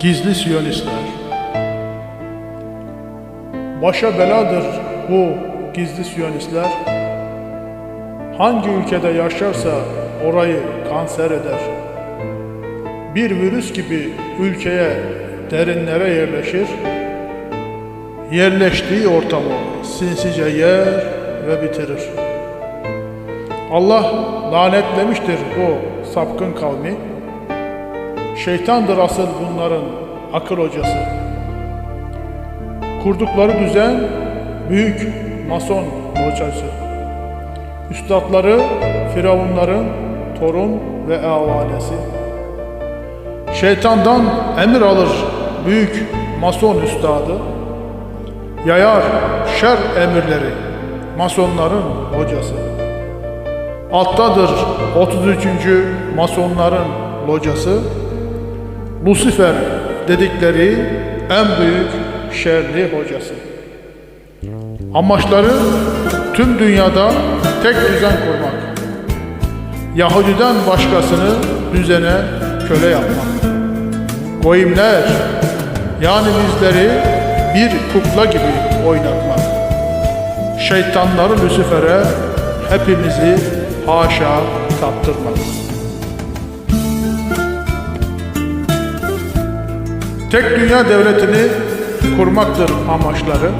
Gizli Siyonistler Başa beladır bu gizli Siyonistler. Hangi ülkede yaşarsa orayı kanser eder. Bir virüs gibi ülkeye derinlere yerleşir. Yerleştiği ortamı sinsice yer ve bitirir. Allah lanetlemiştir bu sapkın kavmi. Şeytandır asıl bunların akıl hocası. Kurdukları düzen büyük mason hocası. Üstadları Firavunların torun ve avanesi. Şeytandan emir alır büyük mason üstadı. Yayar şer emirleri masonların hocası. Alttadır 33. masonların locası. Lucifer dedikleri en büyük şerli hocası. Amaçları tüm dünyada tek düzen kurmak. Yahudiden başkasını düzene köle yapmak. Goyimler yani bizleri bir kukla gibi oynatmak. Şeytanları Lucifer'e hepimizi haşa taptırmak. Tek dünya devletini kurmaktır amaçları.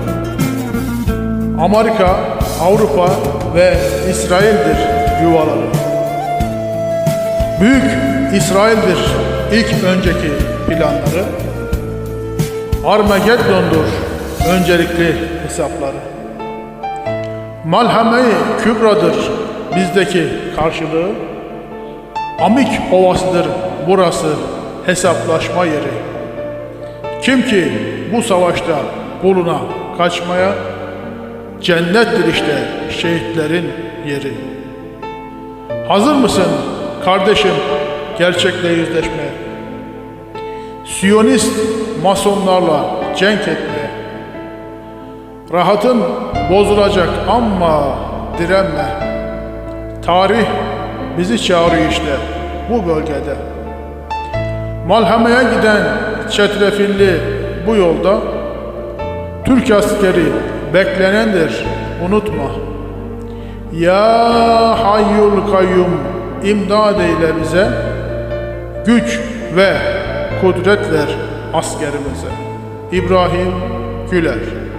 Amerika, Avrupa ve İsrail'dir yuvaları. Büyük İsrail'dir ilk önceki planları. Armageddon'dur öncelikli hesapları. Malhame-i Kübra'dır bizdeki karşılığı. Amik Ovası'dır burası hesaplaşma yeri. Kim ki bu savaşta kuluna kaçmaya cennettir işte şehitlerin yeri. Hazır mısın kardeşim gerçekle yüzleşmeye? Siyonist masonlarla cenk etmeye. Rahatın bozulacak ama direnme. Tarih bizi çağırıyor işte bu bölgede. Malhameye giden çetrefilli bu yolda Türk askeri beklenendir unutma. Ya hayyul kayyum imdad eyle bize güç ve kudret ver askerimize. İbrahim Güler